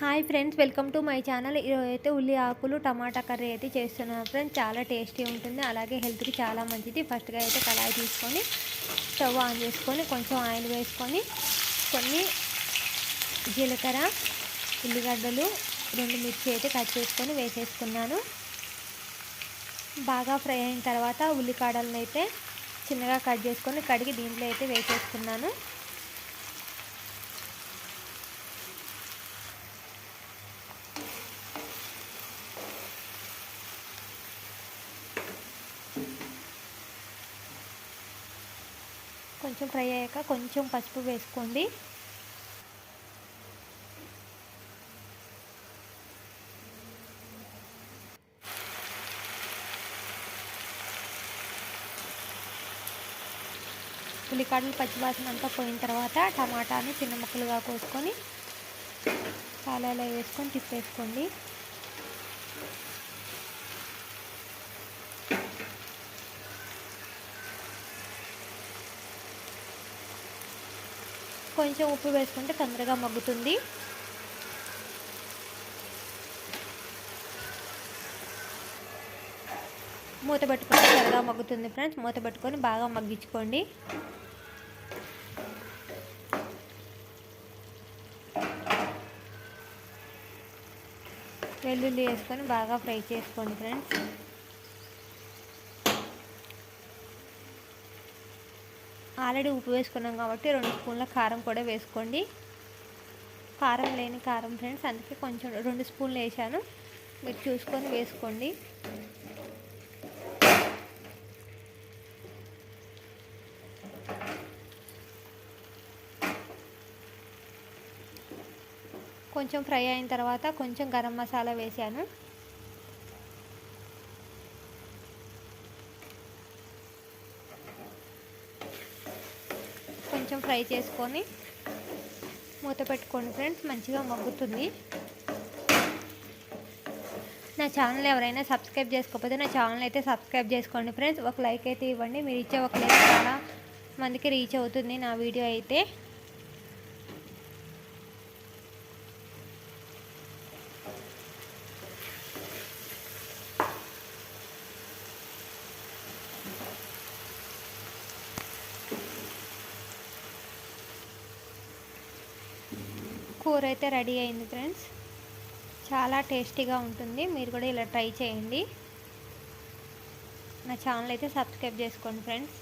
Hi friends welcome to my channel. ఈరోజు అయితే ఉల్లి ఆకులు టమాటా కర్రీ అయితే చేస్తున్నాను ఫ్రెండ్స్. చాలా టేస్టీ ఉంటుంది అలాగే హెల్త్కి చాలా మంచిది. ఫస్ట్గా అయితే కళాయి తీసుకొని స్టవ్ ఆన్ చేసుకొని కొంచెం ఆయిల్ వేసుకొని కొన్ని జీలకర్ర ఉల్లిగడ్డలు రెండు మిర్చి అయితే కట్ చేసుకొని వేసేసుకున్నాను. బాగా ఫ్రై అయిన తర్వాత ఉల్లికాడలను అయితే చిన్నగా కట్ చేసుకొని కడిగి దీంట్లో అయితే వేసేసుకున్నాను. కొంచెం ఫ్రై అయ్యాక కొంచెం పసుపు వేసుకోండి. ఉల్లికాడలు పచ్చివాసన అంతా పోయిన తర్వాత టమాటాని చిన్న ముక్కలుగా కోసుకొని పాలలో వేసుకొని తిప్పేసుకోండి. కొంచెం ఉప్పు వేసుకుంటే తొందరగా మగ్గుతుంది. మూత పెట్టుకొని త్వరగా మగ్గుతుంది ఫ్రెండ్స్. మూత పెట్టుకొని బాగా మగ్గించుకోండి. వెల్లుల్లి వేసుకొని బాగా ఫ్రై చేసుకోండి ఫ్రెండ్స్. ఆల్రెడీ ఉప్పు వేసుకున్నాం కాబట్టి రెండు స్పూన్ల కారం కూడా వేసుకోండి. కారం లేని కారం ఫ్రెండ్స్ అందుకే కొంచెం రెండు స్పూన్లు వేసాను. మీరు చూసుకొని వేసుకోండి. కొంచెం ఫ్రై అయిన తర్వాత కొంచెం గరం మసాలా వేసాను. కొంచెం ఫ్రై చేసుకొని మూత పెట్టుకోండి ఫ్రెండ్స్ మంచిగా మగ్గుతుంది. నా ఛానల్ ఎవరైనా సబ్స్క్రైబ్ చేసుకోకపోతే నా ఛానల్ అయితే సబ్స్క్రైబ్ చేసుకోండి ఫ్రెండ్స్. ఒక లైక్ అయితే ఇవ్వండి. మీరు ఇచ్చే ఒక లైక్ చాలా మందికి రీచ్ అవుతుంది నా వీడియో అయితే. కూర అయితే రెడీ అయింది ఫ్రెండ్స్. చాలా టేస్టీగా ఉంటుంది. మీరు కూడా ఇలా ట్రై చేయండి. నా ఛానల్ అయితే సబ్స్క్రైబ్ చేసుకోండి ఫ్రెండ్స్.